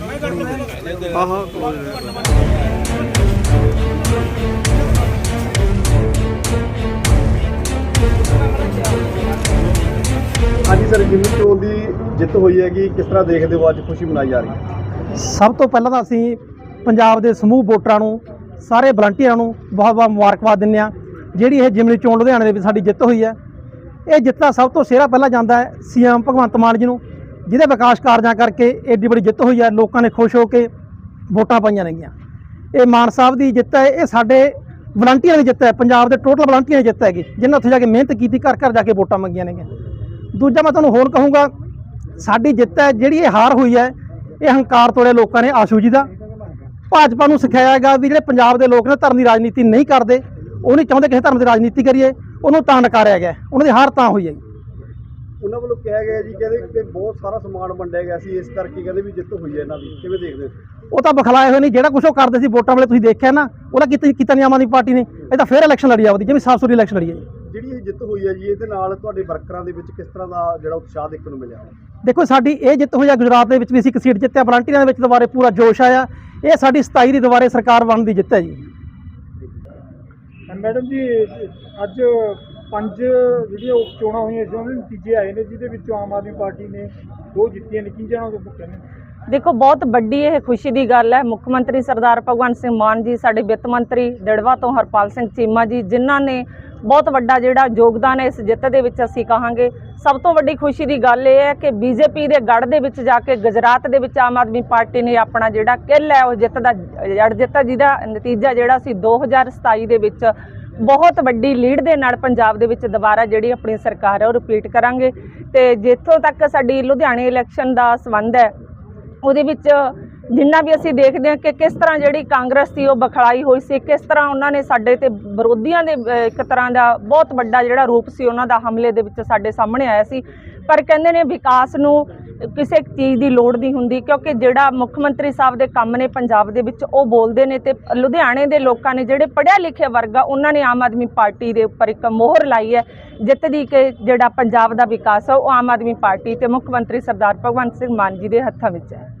ਹਾਂ ਹਾਂ ਹਾਂਜੀ ਸਰ ਜਿੰਨੀ ਚੋਣ ਦੀ ਜਿੱਤ ਹੋਈ ਹੈਗੀ ਕਿਸ ਤਰ੍ਹਾਂ ਦੇਖਦੇ ਹੋ ਅੱਜ ਖੁਸ਼ੀ ਮਨਾਈ ਜਾ ਰਹੀ ਹੈ? ਸਭ ਤੋਂ ਪਹਿਲਾਂ ਤਾਂ ਅਸੀਂ ਪੰਜਾਬ ਦੇ ਸਮੂਹ ਵੋਟਰਾਂ ਨੂੰ ਸਾਰੇ ਵਲੰਟੀਅਰਾਂ ਨੂੰ ਬਹੁਤ ਬਹੁਤ ਮੁਬਾਰਕਬਾਦ ਦਿੰਦੇ ਹਾਂ। ਜਿਹੜੀ ਇਹ ਜਿਮਨੀ ਚੋਣ ਲੁਧਿਆਣੇ ਦੇ ਵਿੱਚ ਸਾਡੀ ਜਿੱਤ ਹੋਈ ਹੈ ਇਹ ਜਿੱਤ ਦਾ ਸਭ ਤੋਂ ਸਿਹਰਾ ਪਹਿਲਾਂ ਜਾਂਦਾ ਹੈ ਸੀਐਮ ਭਗਵੰਤ ਮਾਨ ਜੀ ਨੂੰ। ਜਿਹਦੇ ਵਿਕਾਸ ਕਾਰਜਾਂ ਕਰਕੇ ਏਡੀ ਬੜੀ ਜਿੱਤ ਹੋਈ ਹੈ ਲੋਕਾਂ ਨੇ ਖੁਸ਼ ਹੋ ਕੇ ਵੋਟਾਂ ਪਾਈਆਂ ਨੇਗੀਆਂ। ਇਹ ਮਾਨ ਸਾਹਿਬ ਦੀ ਜਿੱਤ ਹੈ, ਇਹ ਸਾਡੇ ਵਲੰਟੀਅਰਾਂ ਦੀ ਜਿੱਤ ਹੈ, ਪੰਜਾਬ ਦੇ ਟੋਟਲ ਵਲੰਟੀਅਰਾਂ ਦੀ ਜਿੱਤ ਹੈਗੀ ਜਿਨ੍ਹਾਂ ਉੱਥੇ ਜਾ ਕੇ ਮਿਹਨਤ ਕੀਤੀ, ਘਰ ਘਰ ਜਾ ਕੇ ਵੋਟਾਂ ਮੰਗੀਆਂ ਨੇਗੀਆਂ। ਦੂਜਾ ਮੈਂ ਤੁਹਾਨੂੰ ਹੋਰ ਕਹੂੰਗਾ, ਸਾਡੀ ਜਿੱਤ ਹੈ, ਜਿਹੜੀ ਇਹ ਹਾਰ ਹੋਈ ਹੈ, ਇਹ ਹੰਕਾਰ ਤੋੜਿਆ ਲੋਕਾਂ ਨੇ ਆਸ਼ੂ ਜੀ ਦਾ। ਭਾਜਪਾ ਨੂੰ ਸਿਖਾਇਆ ਹੈਗਾ ਵੀ ਜਿਹੜੇ ਪੰਜਾਬ ਦੇ ਲੋਕ ਨੇ, ਧਰਮ ਦੀ ਰਾਜਨੀਤੀ ਨਹੀਂ ਕਰਦੇ, ਉਹ ਨਹੀਂ ਚਾਹੁੰਦੇ ਕਿਸੇ ਧਰਮ ਦੀ ਰਾਜਨੀਤੀ ਕਰੀਏ, ਉਹਨੂੰ ਤਾਂ ਨਕਾਰਿਆ ਗਿਆ, ਉਹਨਾਂ ਦੀ ਹਾਰ ਤਾਂ ਹੋਈ ਹੈ ਉਹਨਾਂ ਵੱਲੋਂ ਕਿਹਾ ਗਿਆ ਜੀ ਕਹਿੰਦੇ ਕਿ ਬਹੁਤ ਸਾਰਾ ਸਮਾਨ ਵੰਡਿਆ ਗਿਆ ਸੀ ਇਸ ਕਰਕੇ ਕਹਿੰਦੇ ਵੀ ਜਿੱਤ ਹੋਈ ਹੈ ਇਹਨਾਂ ਦੀ। ਕਿਵੇਂ ਦੇਖਦੇ ਹੋ? ਉਹ ਤਾਂ ਬਖਲਾਏ ਹੋਏ ਨਹੀਂ ਜਿਹੜਾ ਕੁਝ ਉਹ ਕਰਦੇ ਸੀ ਵੋਟਾਂ ਵੇਲੇ ਤੁਸੀਂ ਦੇਖਿਆ ਨਾ ਉਹਦਾ ਕੀਤਾ ਕੀਤਾ ਨਹੀਂ ਆਮ ਆਦਮੀ ਪਾਰਟੀ ਨੇ ਇਹ ਤਾਂ ਫੇਰ ਇਲੈਕਸ਼ਨ ਲੜੀ ਆਵਦੀ ਜਿਵੇਂ ਸਾਫ਼ ਸੁਥਰੀ ਇਲੈਕਸ਼ਨ ਲੜੀ ਹੈ ਜੀ। ਜਿਹੜੀ ਇਹ ਜਿੱਤ ਹੋਈ ਹੈ ਜੀ ਇਹਦੇ ਨਾਲ ਤੁਹਾਡੇ ਵਰਕਰਾਂ ਦੇ ਵਿੱਚ ਕਿਸ ਤਰ੍ਹਾਂ ਦਾ ਜਿਹੜਾ ਉਤਸ਼ਾਹ ਦੇਖਣ ਨੂੰ ਮਿਲਿਆ? ਦੇਖੋ ਸਾਡੀ ਇਹ ਜਿੱਤ ਹੋਈ ਆ ਗੁਜਰਾਤ ਦੇ ਵਿੱਚ ਵੀ ਅਸੀਂ ਇੱਕ ਸੀਟ ਜਿੱਤਿਆ ਵਲੰਟੀਅਰਾਂ ਦੇ ਵਿੱਚ ਦੁਬਾਰੇ ਪੂਰਾ ਜੋਸ਼ ਆਇਆ। ਇਹ ਸਾਡੀ 27 ਦੀ ਦੁਬਾਰੇ ਸਰਕਾਰ ਬਣਨ ਦੀ ਜਿੱਤ ਹੈ ਜੀ। ਮੈਡਮ ਜੀ ਅੱਜ ਪੰਜ ਜਿਹੜੀਆਂ ਉਪ ਚੋਣਾਂ ਹੋਈਆਂ ਸੀ ਦੇ ਨਤੀਜੇ ਆਏ ਨੇ, ਜਿਹਦੇ ਵਿੱਚੋਂ ਆਮ ਆਦਮੀ ਪਾਰਟੀ ਨੇ ਦੋ ਜਿੱਤੀਆਂ ਨੇ। ਕੀ ਜਾਣਾ ਤੋਂ ਕਹਿੰਦੇ ਦੇਖੋ, ਬਹੁਤ ਵੱਡੀ ਇਹ ਖੁਸ਼ੀ ਦੀ ਗੱਲ ਹੈ। ਮੁੱਖ ਮੰਤਰੀ ਸਰਦਾਰ ਭਗਵੰਤ ਸਿੰਘ ਮਾਨ ਜੀ, ਸਾਡੇ ਵਿੱਤ ਮੰਤਰੀ ਦਿੜਵਾ ਤੋਂ ਹਰਪਾਲ ਸਿੰਘ ਚੀਮਾ ਜੀ, ਜਿਨ੍ਹਾਂ ਨੇ ਬਹੁਤ ਵੱਡਾ ਜਿਹੜਾ ਯੋਗਦਾਨ ਹੈ, ਇਸ ਜਿੱਤ ਦੇ ਵਿੱਚ ਅਸੀਂ ਕਹਾਂਗੇ। ਸਭ ਤੋਂ ਵੱਡੀ ਖੁਸ਼ੀ ਦੀ ਗੱਲ ਇਹ ਹੈ ਕਿ ਬੀਜੇਪੀ ਦੇ ਗੜ ਦੇ ਵਿੱਚ ਜਾ ਕੇ ਗੁਜਰਾਤ ਦੇ ਵਿੱਚ ਆਮ ਆਦਮੀ ਪਾਰਟੀ ਨੇ ਆਪਣਾ ਜਿਹੜਾ ਕਿੱਲ ਹੈ, ਉਹ ਜਿੱਤ ਦਾ ਜੜ ਜਿੱਤਾ ਜਿਹਦਾ ਨਤੀਜਾ ਜਿਹੜਾ ਸੀ 2027 ਦੇ ਵਿੱਚ ਬਹੁਤ ਵੱਡੀ ਲੀਡ ਦੇ ਨਾਲ ਪੰਜਾਬ ਦੇ ਵਿੱਚ ਦੁਬਾਰਾ ਜਿਹੜੀ ਆਪਣੀ ਸਰਕਾਰ ਹੈ ਉਹ ਰਿਪੀਟ ਕਰਾਂਗੇ। ਤੇ ਜਿੱਥੋਂ ਤੱਕ ਸਾਡੀ ਲੁਧਿਆਣੇ ਇਲੈਕਸ਼ਨ ਦਾ ਸੰਬੰਧ ਹੈ, ਉਹਦੇ ਵਿੱਚ ਜਿੰਨਾ ਵੀ ਅਸੀਂ ਦੇਖਦੇ ਹਾਂ ਕਿ ਕਿਸ ਤਰ੍ਹਾਂ ਜਿਹੜੀ ਕਾਂਗਰਸ ਸੀ ਉਹ ਬਖਲਾਈ ਹੋਈ ਸੀ, ਕਿਸ ਤਰ੍ਹਾਂ ਉਹਨਾਂ ਨੇ ਸਾਡੇ ਤੇ ਵਿਰੋਧੀਆਂ ਦੇ ਇੱਕ ਤਰ੍ਹਾਂ ਦਾ ਬਹੁਤ ਵੱਡਾ ਜਿਹੜਾ ਰੂਪ ਸੀ ਉਹਨਾਂ ਦਾ ਹਮਲੇ ਦੇ ਵਿੱਚ ਸਾਡੇ ਸਾਹਮਣੇ ਆਇਆ ਸੀ। ਪਰ ਕਹਿੰਦੇ ਨੇ ਵਿਕਾਸ ਨੂੰ ਕਿਸੇ ਚੀਜ਼ ਦੀ ਲੋੜ ਨਹੀਂ ਹੁੰਦੀ, ਕਿਉਂਕਿ ਜਿਹੜਾ ਮੁੱਖ ਮੰਤਰੀ ਸਾਹਿਬ ਦੇ ਕੰਮ ਨੇ ਪੰਜਾਬ ਦੇ ਵਿੱਚ, ਉਹ ਬੋਲਦੇ ਨੇ ਤੇ ਲੁਧਿਆਣੇ ਦੇ ਲੋਕਾਂ ਨੇ ਜਿਹੜੇ ਪੜ੍ਹਿਆ ਲਿਖਿਆ ਵਰਗ ਆ, ਉਹਨਾਂ ਨੇ ਆਮ ਆਦਮੀ ਪਾਰਟੀ ਦੇ ਉੱਪਰ ਇੱਕ ਮੋਹਰ ਲਾਈ ਹੈ, ਜਿੱਤ ਦੀ ਕਿ ਜਿਹੜਾ ਪੰਜਾਬ ਦਾ ਵਿਕਾਸ ਆ, ਉਹ ਆਮ ਆਦਮੀ ਪਾਰਟੀ ਤੇ ਮੁੱਖ ਮੰਤਰੀ ਸਰਦਾਰ ਭਗਵੰਤ ਸਿੰਘ ਮਾਨ ਜੀ ਦੇ ਹੱਥਾਂ ਵਿੱਚ ਹੈ।